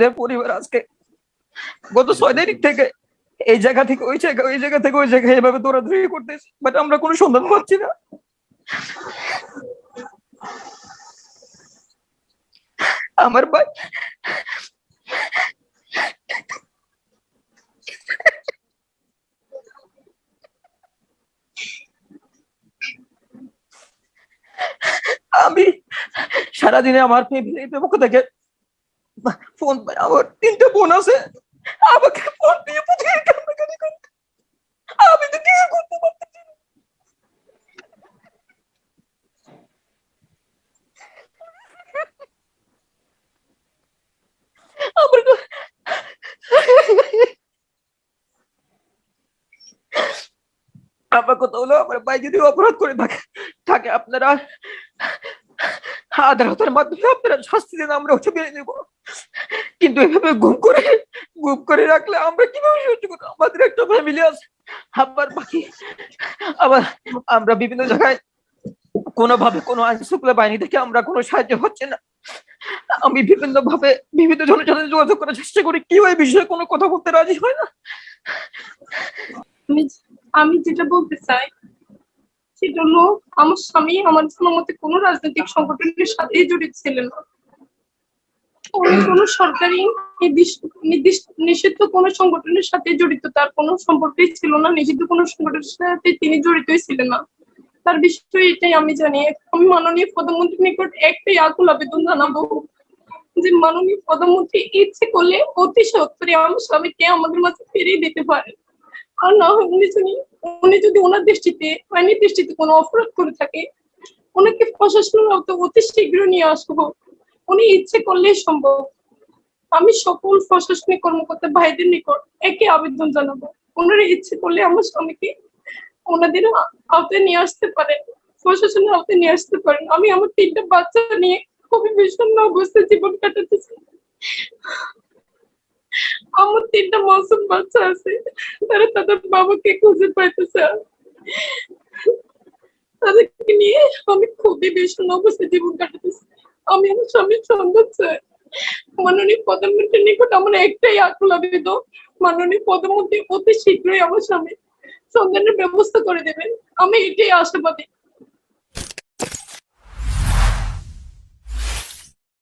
পরিবার আজকে। গত ছয় তারিখ থেকে এই জায়গা থেকে, ওই জায়গা ওই জায়গা থেকে, ওই জায়গায় এভাবে দৌড়াদৌড়ি করতেছি বাট আমরা কোনো সন্ধান পাচ্ছি না। আমার ভাই আমি সারাদিনে আমার ফ্যামিলির পক্ষ থেকে ফোন আমার তিনটে বোন আছে। আমাকে ফোন দিয়ে প্রতিদিন কান্নাকাটি করে আমি তো কিছু করতে আমার কথা হলো, আমার ভাই যদি অপরাধ করে থাকে থাকে আপনারা আদালতের মাধ্যমে আপনারা শাস্তি দেন, আমরা ওটা মেনে নেব কিন্তু এভাবে গুম করে গুম করে রাখলে আমরা কীভাবে সহ্য করব? আমাদের একটা ফ্যামিলি আছে আবার বাকি আবার আমরা বিভিন্ন জায়গায় কোনোভাবে কোনো আইন শৃঙ্খলা বাহিনী থেকে আমরা কোনো সাহায্য হচ্ছে না। আমি বিভিন্ন ভাবে বিভিন্ন জনের সাথে যোগাযোগ করার চেষ্টা করি। কেউ এই বিষয়ে কোনো কথা বলতে রাজি হয় না? আমি যেটা বলতে চাই, সেটা হলো, আমার স্বামী আমার জানা মতে কোনো রাজনৈতিক সংগঠনের সাথে জড়িত ছিলেন না। কোনো সরকারি নির্দিষ্ট নিষিদ্ধ কোনো সংগঠনের সাথে জড়িত, তার কোনো সম্পর্কই ছিল না, নিষিদ্ধ কোনো সংগঠনের সাথে তিনি জড়িতই ছিলেন না। তার বিষয়ে এটাই আমি জানি। আমি মাননীয় প্রধানমন্ত্রীর নিকট একটাই আকুল আবেদন জানাব যে মাননীয় প্রধানমন্ত্রী ইচ্ছে করলে অতি সত্তরে আমার স্বামীকে আমাদের মাঝে ফিরিয়ে দিতে পারে আর না হয় উনি যদি উনি যদি ওনার দৃষ্টিতে আইনের দৃষ্টিতে কোনো অপরাধ করে থাকে, ওনাকে প্রশাসনের অতি শীঘ্র নিয়ে আসব। উনি ইচ্ছে করলেই সম্ভব। আমি সকল প্রশাসনিক কর্মকর্তা ভাইদের নিকট একে আবেদন জানাব। ওনারা ইচ্ছে করলে আমার স্বামীকে ওনাদের আওতায় নিয়ে আসতে পারেন, প্রশাসনের আওতায় নিয়ে আসতে পারেন। আমি আমার তিনটা বাচ্চা নিয়ে খুবই বিষণ্ণ অবস্থায় জীবন কাটাতেছি। আমার তিনটা মাসুম বাচ্চা আছে, তারা তাদের বাবাকে খুঁজে পাইতেছে। তাদেরকে নিয়ে আমি খুবই বিষণ্ণ অবস্থায় জীবন কাটাতেছি। আমি আমার স্বামীর সন্তান চাই মাননীয় প্রধানমন্ত্রীর নিকট আমার একটাই আকুল আবেদন, মাননীয় প্রধানমন্ত্রী অতি শীঘ্রই আমার স্বামী সন্তানের ব্যবস্থা করে দেবেন। আমি এটাই আশাবাদী।